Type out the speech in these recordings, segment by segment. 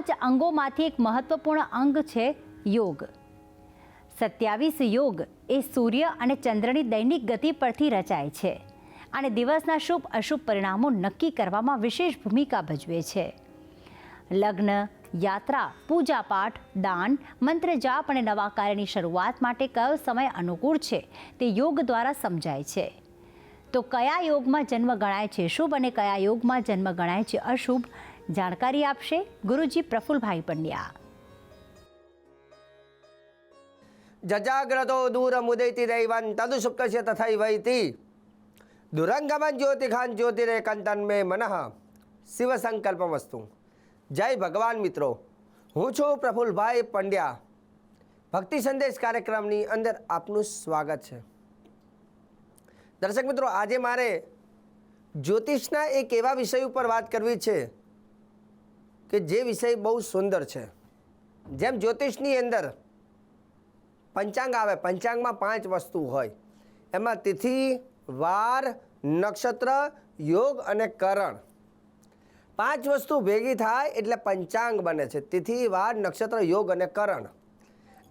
પાંચ અંગોમાંથી એક મહત્વપૂર્ણ અંગ છે યોગ. સત્યાવીસ યોગ એ સૂર્ય અને ચંદ્રની દૈનિક ગતિ પરથી રચાય છે અને દિવસના શુભ અશુભ પરિણામો નક્કી કરવામાં વિશેષ ભૂમિકા ભજવે છે. લગ્ન, યાત્રા પૂજા પાઠ દાન, મંત્ર જાપ અને નવા કાર્યની શરૂઆત માટે કયો સમય અનુકૂળ છે તે યોગ દ્વારા સમજાય છે. તો કયા યોગમાં જન્મ ગણાય છે શુભ અને કયા યોગમાં જન્મ ગણાય છે અશુભ જાણકારી આપશે ગુરુજી પ્રફુલભાઈ પંડ્યા. જજાગ્રતો દૂર દૂરમુદૈતિ દૈવન તદુ શુક્લસ્ય તથૈવૈતિ દુરંગમન જ્યોતિખાન જ્યોતિરેકંતન મે મનઃ શિવ સંકલ્પમસ્તુ જય ભગવાન મિત્રો, હું છું પ્રફુલભાઈ પંડ્યા. ભક્તિ સંદેશ કાર્યક્રમની અંદર આપનું સ્વાગત છે. દર્શક મિત્રો, આજે મારે જ્યોતિષના એક એવા વિષય ઉપર વાત કરવી છે કે જે વિષય બહુ સુંદર છે. જેમ જ્યોતિષની અંદર પંચાંગ આવે, પંચાંગમાં પાંચ વસ્તુ હોય. એમાં તિથિ, વાર, નક્ષત્ર, યોગ અને કરણ. પાંચ વસ્તુ ભેગી થાય એટલે પંચાંગ બને છે. તિથિ, વાર, નક્ષત્ર, યોગ અને કરણ.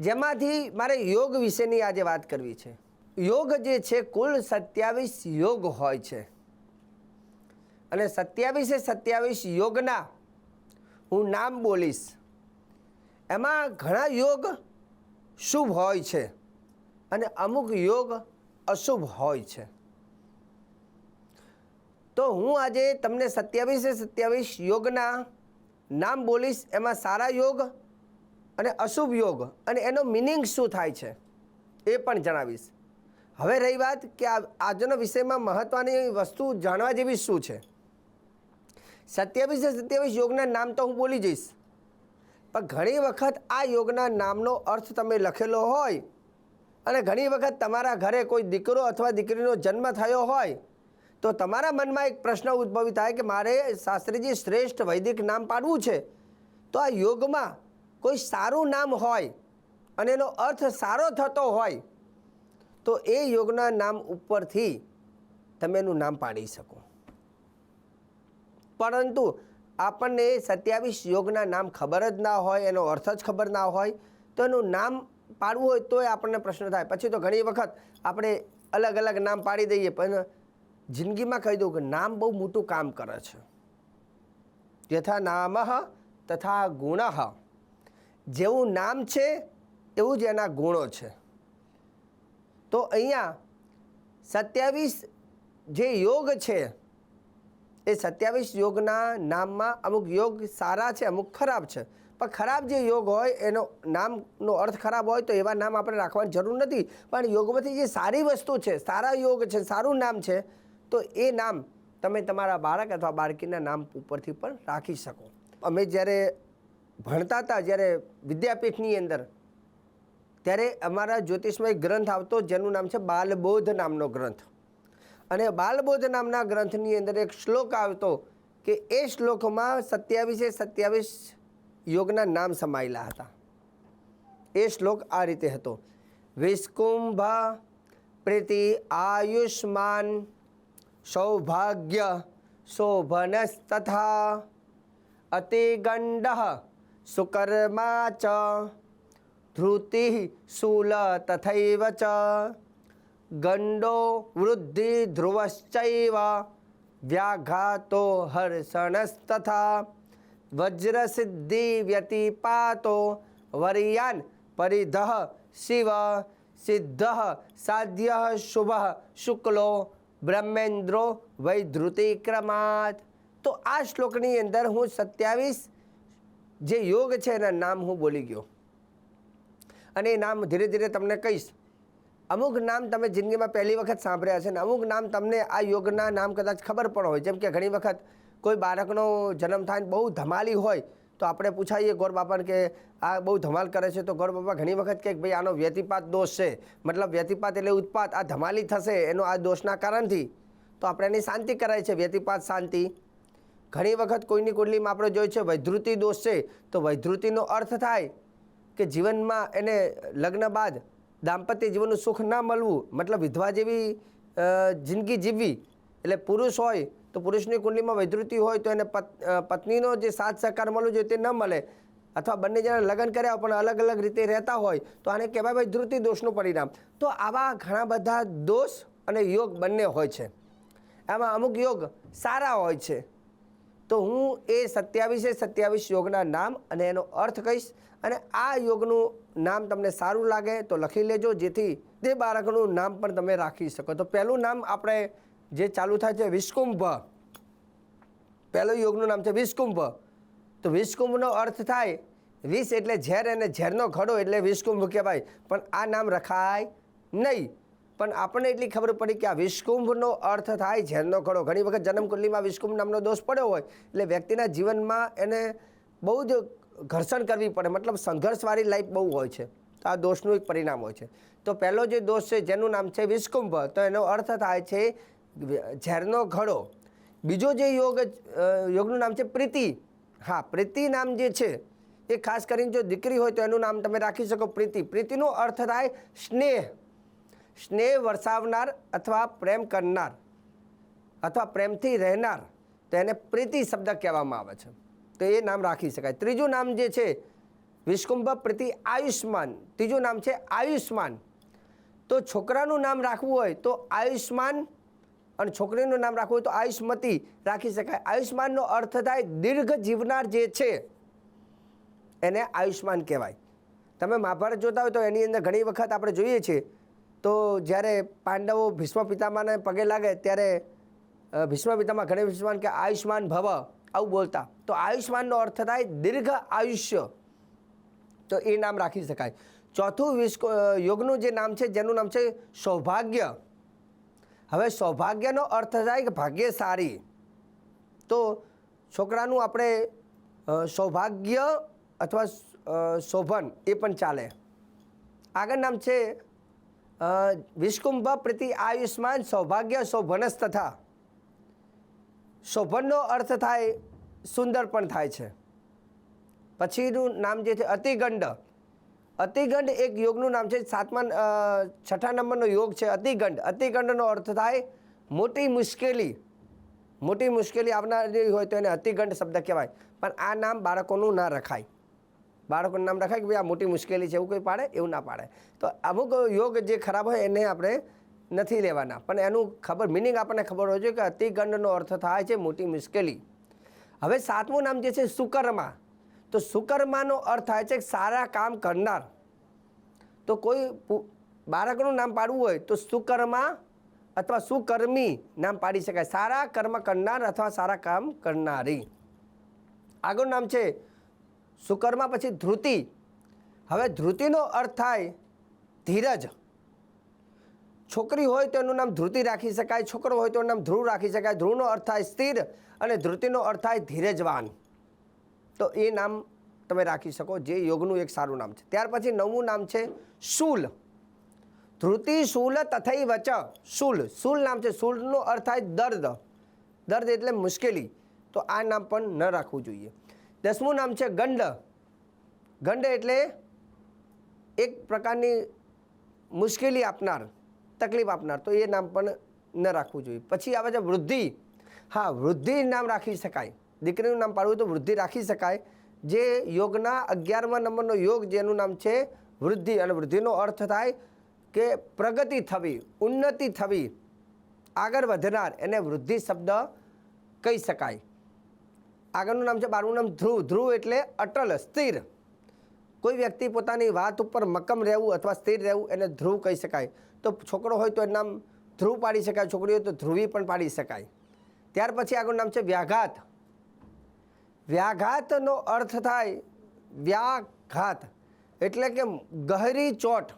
જેમાંથી મારે યોગ વિશેની આજે વાત કરવી છે. યોગ જે છે કુલ સત્યાવીસ યોગ હોય છે. અને સત્યાવીસે સત્યાવીસ યોગના હું નામ બોલીશ. એમાં ઘણા યોગ શુભ હોય છે અને અમુક યોગ અશુભ હોય છે. તો હું આજે તમને સત્યાવીસે સત્યાવીસ યોગના નામ બોલીશ. એમાં સારા યોગ અને અશુભ યોગ અને એનો મિનિંગ શું થાય છે એ પણ જણાવીશ. હવે રહી વાત કે આજનો વિષયમાં મહત્ત્વની વસ્તુ જાણવા જેવી શું છે? સત્યાવીસે સત્યાવીસ યોગના નામ તો હું બોલી જઈશ. પણ ઘણી વખત આ યોગના નામનો અર્થ તમે લખેલો હોય અને ઘણી વખત તમારા ઘરે કોઈ દીકરો અથવા દીકરીનો જન્મ થયો હોય, તો તમારા મનમાં એક પ્રશ્ન ઉદ્ભવી થાય કે મારે શાસ્ત્રીજી શ્રેષ્ઠ વૈદિક નામ પાડવું છે. તો આ યોગમાં કોઈ સારું નામ હોય અને એનો અર્થ સારો થતો હોય, તો એ યોગના નામ ઉપરથી તમે એનું નામ પાડી શકો. પરંતુ આપણને સત્યાવીસ યોગના નામ ખબર જ ના હોય, એનો અર્થ જ ખબર ના હોય, તો એનું નામ પાડવું હોય તોય આપણને પ્રશ્ન થાય. પછી તો ઘણી વખત આપણે અલગ અલગ નામ પાડી દઈએ, પણ જિંદગીમાં કહી દઉં કે નામ બહુ મોટું કામ કરે છે. યથા નામ તથા ગુણ જેવું નામ છે, એવું જ એના ગુણો છે. તો અહીંયા સત્યાવીસ જે યોગ છે એ સત્યાવીસ યોગના નામમાં અમુક યોગ સારા છે, અમુક ખરાબ છે. પણ ખરાબ જે યોગ હોય, એનો નામનો અર્થ ખરાબ હોય તો એવા નામ આપણે રાખવાની જરૂર નથી. પણ યોગમાંથી જે સારી વસ્તુ છે, સારા યોગ છે, સારું નામ છે, તો એ નામ તમે તમારા બાળક અથવા બાળકીના નામ ઉપરથી પણ રાખી શકો. અમે જ્યારે ભણતા હતા, જ્યારે વિદ્યાપીઠની અંદર, ત્યારે અમારા જ્યોતિષમય ગ્રંથ આવતો, જેનું નામ છે બાલબોધ નામનો ગ્રંથ. અને બાલબોધ નામના ગ્રંથની અંદર એક શ્લોક આવતો કે એ શ્લોકમાં સત્યાવીસે સત્યાવીસ યોગના નામ સમાયેલા હતા. એ શ્લોક આ રીતે હતો. વિસ્કુંભ પ્રીતિ આયુષ્માન સૌભાગ્ય શોભનસ્તથા અતિગંડ સુકર્મા ચ ધૃતિ શૂલ તથૈવ ચ ગંડો વૃદ્ધિ ધ્રુવશ્ચૈવ વ્યાઘાતો હર્ષણસ્તથા. વજ્રસિદ્ધિ વ્યતિપાતો વરિયાન પરિધઃ શિવ. સિદ્ધ સાધ્ય શુભ શુક્લો બ્રહ્મેન્દ્રો વૈધૃતિક્રમાત તો આ શ્લોકની અંદર હું સત્યાવીસ જે યોગ છે એના નામ હું બોલી ગયો. અને એ નામ ધીરે ધીરે તમને કહીશ. અમુક નામ તમે જિંદગીમાં પહેલી વખત સાંભળ્યા છે ને અમુક નામ તમને આ યોગના નામ કદાચ ખબર પણ હોય. જેમ કે ઘણી વખત કોઈ બાળકનો જન્મ થાય ને બહુ ધમાલી હોય તો આપણે પૂછાઈએ ગોર બાપાને કે આ બહુ ધમાલ કરે છે તો ગોર બાપા ઘણી વખત કહે કે ભાઈ આનો વ્યતિપાત દોષ છે. મતલબ વ્યતિપાત એટલે ઉત્પાત, આ ધમાલી થશે, એનો આ દોષના કારણથી. તો આપણે એની શાંતિ કરાય છે, વ્યતિપાત, શાંતિ. ઘણી વખત કોઈની કુંડલીમાં આપણે જોઈએ છે વૈધૃતિ દોષ છે, તો વૈધૃતિનો અર્થ થાય કે જીવનમાં એને લગ્ન બાદ દાંપત્ય જીવનનું સુખ ના મળવું, મતલબ વિધવા જેવી જિંદગી જીવવી, એટલે પુરુષ હોય તો પુરુષની કુંડલીમાં વૈધૃતિ હોય તો એને પત- પત્નીનો જે સાથ સહકાર મળવો જોઈએ તે ન મળે. અથવા બંને જણા લગ્ન કર્યા પણ અલગ અલગ રીતે રહેતા હોય, તો આને કહેવાય વૈધૃતિ દોષનું પરિણામ. તો આવા ઘણા બધા દોષ અને યોગ બંને હોય છે. આમાં અમુક યોગ સારા હોય છે. તો હું એ સત્યાવીસે સત્યાવીસ યોગના નામ અને એનો અર્થ કહીશ અને આ યોગનું નામ તમને સારું લાગે તો લખી લેજો, જેથી તે બાળકનું નામ પણ તમે રાખી શકો. તો પહેલું નામ આપણે જે ચાલુ થાય છે વિષ્કુંભ. પહેલું યોગનું નામ છે વિષ્કુંભ. તો વિષ્કુંભનો અર્થ થાય વિષ એટલે ઝેર અને ઝેરનો ઘડો એટલે વિષ્કુંભ કહેવાય. પણ આ નામ રખાય નહીં. પણ આપણને એટલી ખબર પડી કે આ વિષ્કુંભનો અર્થ થાય ઝેરનો ઘડો. ઘણી વખત જન્મકુંડલીમાં વિષ્કુંભ નામનો દોષ પડ્યો હોય, એટલે વ્યક્તિના જીવનમાં એને બહુ જ ઘર્ષણ કરવી પડે. મતલબ સંઘર્ષવાળી લાઈફ બહુ હોય છે. તો આ દોષનું એક પરિણામ હોય છે. તો પહેલો જે દોષ છે, જેનું નામ છે વિષ્કુંભ, તો એનો અર્થ થાય છે ઝેરનો ઘડો. બીજો જે યોગ યોગનું નામ છે પ્રીતિ. હા, પ્રીતિ નામ જે છે, એ ખાસ કરીને જો દીકરી હોય તો એનું નામ તમે રાખી શકો પ્રીતિ. પ્રીતિનો અર્થ થાય સ્નેહ. સ્નેહ વરસાવનાર અથવા પ્રેમ કરનાર અથવા પ્રેમથી રહેનાર તો એને પ્રીતિ શબ્દ કહેવામાં આવે છે. તો એ નામ રાખી શકાય. ત્રીજું નામ જે છે, વિષ્કુંભ પ્રીતિ આયુષ્માન. ત્રીજું નામ છે આયુષ્માન. તો છોકરાનું નામ રાખવું હોય તો આયુષ્માન અને છોકરીનું નામ રાખવું હોય તો આયુષ્મતી રાખી શકાય. આયુષ્માનનો અર્થ થાય દીર્ઘ જીવનાર જે છે, એને આયુષ્માન કહેવાય. તમે મહાભારત જોતા હોય તો એની અંદર ઘણી વખત આપણે જોઈએ છીએ તો જ્યારે પાંડવો ભીષ્મ પિતામાને પગે લાગે ત્યારે ભીષ્મ પિતામા ઘણી ભીષ્માન કે આયુષ્માન ભવ, આવું બોલતા. તો આયુષ્માનનો અર્થ થાય દીર્ઘ આયુષ્ય. તો એ નામ રાખી શકાય. ચોથું વિશ્વ યોગનું જે નામ છે, જેનું નામ છે સૌભાગ્ય. હવે સૌભાગ્યનો અર્થ થાય કે ભાગ્યશાળી. તો છોકરાનું આપણે સૌભાગ્ય અથવા શોભન એ પણ ચાલે. આગળ નામ છે વિષ્કુંભ પ્રતિ આયુષ્માન સૌભાગ્ય શોભનસ તથા શોભનનો અર્થ થાય, સુંદર પણ થાય છે. પછીનું નામ જે છે અતિગંડ. અતિગંડ એક યોગનું નામ છે, સાતમા છઠ્ઠા નંબરનો યોગ છે અતિગંડ. અતિગંડનો અર્થ થાય મોટી મુશ્કેલી. મોટી મુશ્કેલી આવનારી હોય તો એને અતિગંડ શબ્દ કહેવાય. પણ આ નામ બાળકોનું ના રખાય. બાળકોનું નામ રખાય કે ભાઈ આ મોટી મુશ્કેલી છે, એવું કોઈ પાડે? એવું ના પાડે. તો અમુક યોગ જે ખરાબ હોય એને આપણે નથી લેવાના. પણ એનું ખબર મિનિંગ આપણને ખબર હોય છે કે અતિગંડનો અર્થ થાય છે મોટી મુશ્કેલી. હવે સાતમું નામ જે છે સુકર્મા. તો સુકર્માનો અર્થ થાય છે સારા કામ કરનાર. તો કોઈ બાળકનું નામ પાડવું હોય તો સુકર્મા અથવા સુકર્મી નામ પાડી શકાય. સારા કર્મ કરનાર અથવા સારા કામ કરનારી. આગળનું નામ છે સુકર્મા પછી ધ્રુતિ. હવે ધ્રુતિનો અર્થ થાય ધીરજ. છોકરી હોય તો એનું નામ ધ્રુતિ રાખી શકાય, છોકરો હોય તો એનું નામ ધ્રુવ રાખી શકાય. ધ્રુવનો અર્થ થાય સ્થિર અને ધ્રુતિનો અર્થ થાય ધીરજવાન. તો એ નામ તમે રાખી શકો, જે યોગનું એક સારું નામ છે. ત્યાર પછી નવમું નામ છે શૂલ. ધ્રુતિ, શૂલ તથઈ વચ શૂલ. શૂલ નામ છે. શૂલનો અર્થ થાય દર્દ. દર્દ એટલે મુશ્કેલી. તો આ નામ પણ ન રાખવું જોઈએ. દસમું નામ છે ગંડ. ગંડ એટલે એક પ્રકારની મુશ્કેલી આપનાર, તકલીફ આપનાર. તો એ નામ પણ ન રાખવું જોઈએ. પછી આવે છે વૃદ્ધિ. હા, વૃદ્ધિ નામ રાખી શકાય. દીકરીનું નામ પાડવું તો વૃદ્ધિ રાખી શકાય. જે યોગના અગિયારમા નંબરનો યોગ જેનું નામ છે વૃદ્ધિ. અને વૃદ્ધિનો અર્થ થાય કે પ્રગતિ થવી, ઉન્નતિ થવી, આગળ વધનાર. એને વૃદ્ધિ શબ્દ કહી શકાય. આગળનું નામ છે બારમું નામ ધ્રુવ. ધ્રુવ એટલે અટલ, સ્થિર. કોઈ વ્યક્તિ પોતાની વાત ઉપર મક્કમ રહેવું અથવા સ્થિર રહેવું એને ધ્રુવ કહી શકાય. તો છોકરો હોય તો એનું નામ ધ્રુવ પાડી શકાય, છોકરી હોય તો ધ્રુવી પણ પાડી શકાય. ત્યાર પછી આગળનું નામ છે, વ્યાઘાત. વ્યાઘાતનો અર્થ થાય વ્યાઘાત. એટલે કે ગહરી ચોટ.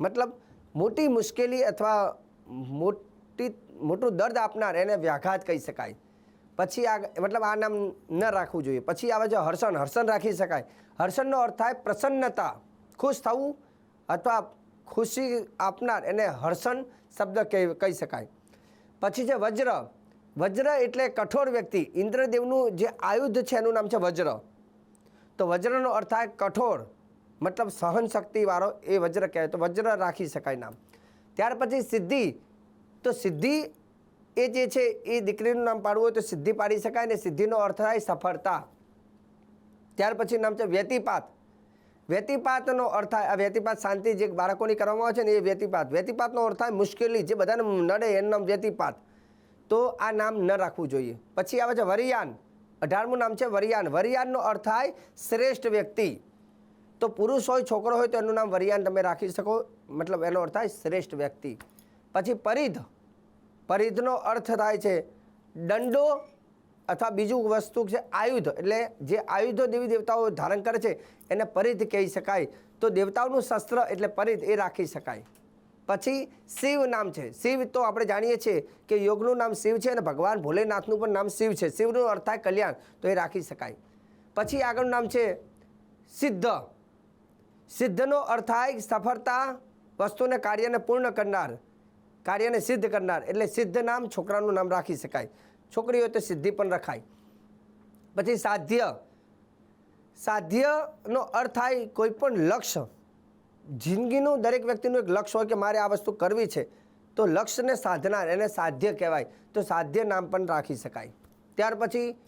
મતલબ મોટી મુશ્કેલી અથવા મોટી, મોટું દર્દ આપનાર એને વ્યાઘાત કહી શકાય. પછી આ મતલબ આ નામ ન રાખવું જોઈએ. પછી આવે છે હર્ષણ. હર્ષણ રાખી શકાય. હર્ષણનો અર્થ થાય પ્રસન્નતા. ખુશ થવું અથવા ખુશી આપનાર એને હર્ષણ શબ્દ કહી શકાય. પછી છે વજ્ર. વજ્ર એટલે કઠોર વ્યક્તિ. ઇન્દ્રદેવનું જે આયુધ છે એનું નામ છે વજ્ર. તો વજ્રનો અર્થ થાય કઠોર. મતલબ સહન શક્તિવાળો એ વજ્ર કહેવાય. તો વજ્ર રાખી શકાય નામ. ત્યાર પછી સિદ્ધિ. તો સિદ્ધિ એ જે છે, એ દીકરીનું નામ પાડવું હોય તો સિદ્ધિ પાડી શકાય ને સિદ્ધિનો અર્થ થાય સફળતા. ત્યાર પછી નામ છે વ્યતિપાત. વ્યતિપાતનો અર્થ આ વ્યતિપાત શાંતિ જે બાળકોની કરવામાં આવે છે ને એ વ્યતિપાત. વ્યતિપાતનો અર્થ થાય મુશ્કેલી, જે બધાને નડે એનું નામ વ્યતિપાત. તો આ નામ ન રાખવું જોઈએ. પછી આવે છે વરિયાન. અઢારમું નામ છે વરિયાન. વરિયાનનો અર્થ થાય શ્રેષ્ઠ વ્યક્તિ. તો પુરુષ હોય, છોકરો હોય તો એનું નામ વરિયાન તમે રાખી શકો. મતલબ એનો અર્થ થાય શ્રેષ્ઠ વ્યક્તિ. પછી પરિધ. પરિધનો અર્થ થાય છે દંડો અથવા બીજું વસ્તુ છે આયુધ. એટલે જે આયુધો દેવી દેવતાઓ ધારણ કરે છે, એને પરિધ કહી શકાય. તો દેવતાઓનું શસ્ત્ર એટલે પરિધ એ રાખી શકાય. પછી શિવ નામ છે. શિવ તો આપણે જાણીએ છીએ કે યોગનું નામ શિવ છે અને ભગવાન ભોલેનાથનું પણ નામ શિવ છે. શિવનું અર્થ થાય કલ્યાણ, તો એ રાખી શકાય. પછી આગળનું નામ છે સિદ્ધ. સિદ્ધનો અર્થ થાય સફળતા, વસ્તુને કાર્યને પૂર્ણ કરનાર. કાર્યને સિદ્ધ કરનાર, એટલે સિદ્ધ નામ છોકરાનું નામ રાખી શકાય. છોકરીઓ તો સિદ્ધિ પણ રખાય. પછી સાધ્ય. સાધ્યનો અર્થ થાય કોઈ પણ લક્ષ્ય. જિંદગીનું દરેક વ્યક્તિનું એક લક્ષ્ય હોય કે મારે આ વસ્તુ કરવી છે, તો લક્ષ્યને સાધનાર, એને સાધ્ય કહેવાય. તો સાધ્ય નામ પણ રાખી શકાય. ત્યાર પછી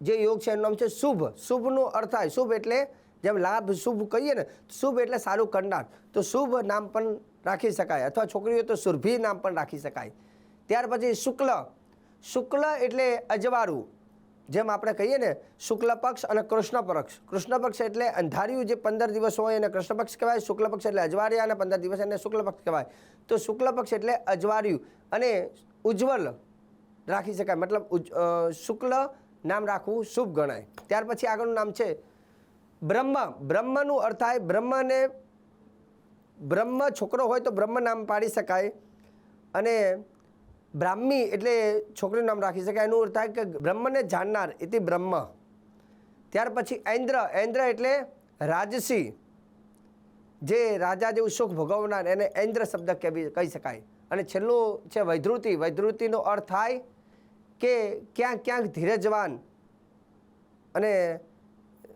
જે યોગ છે એનું નામ છે શુભ. શુભનો અર્થ થાય. શુભ એટલે જેમ લાભ, શુભ કહીએ ને શુભ એટલે સારું કરનાર. તો શુભ નામ પણ રાખી શકાય અથવા છોકરીઓ તો સુરભી નામ પણ રાખી શકાય. ત્યાર પછી શુક્લ. શુક્લ એટલે અજવાળું, જેમ આપણે કહીએ ને, શુક્લ પક્ષ અને કૃષ્ણ પક્ષ. કૃષ્ણ પક્ષ એટલે અંધારિયું જે પંદર દિવસ હોય એને કૃષ્ણ પક્ષ કહેવાય, શુક્લ પક્ષ એટલે અજવાળિયા અને પંદર દિવસ એને શુક્લ પક્ષ કહેવાય. તો શુક્લ પક્ષ એટલે અજવાળિયું અને ઉજ્જવલ રાખી શકાય. મતલબ શુક્લ નામ રાખવું શુભ ગણાય. ત્યાર પછી આગળનું નામ છે બ્રહ્મ. બ્રહ્મનું અર્થ થાય બ્રહ્મને બ્રહ્મ છોકરો હોય તો બ્રહ્મ નામ પાડી શકાય. અને બ્રાહ્મી એટલે છોકરીનું નામ રાખી શકાય. એનું અર્થ થાય કે બ્રહ્મને જાણનાર એટલે બ્રહ્મ. ત્યાર પછી ઐન્દ્ર. ઐન્દ્ર એટલે રાજસી, જે રાજા જેવું સુખ ભોગવનાર એને ઐન્દ્ર શબ્દ કહી શકાય. અને છેલ્લું છે વૈધૃતિ. વૈધૃતિનો અર્થ થાય કે ક્યાંક ક્યાંક ધીરજવાન. અને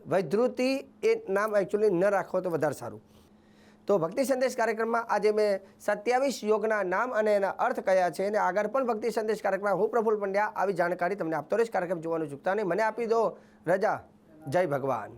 વૈધૃતિ એ નામ એકચ્યુઅલી ન રાખો તો વધારે સારું. તો ભક્તિ સંદેશ કાર્યક્રમમાં આજે મેં સત્યાવીસ યોગના નામ અને એના અર્થ કયા છે અને આગળ પણ ભક્તિ સંદેશ કાર્યક્રમમાં હું પ્રફુલ પંડ્યા આવી જાણકારી તમને આપતો રહીશ. કાર્યક્રમ જોવાનું ચૂકતા નહીં. મને આપી દો રજા. જય ભગવાન.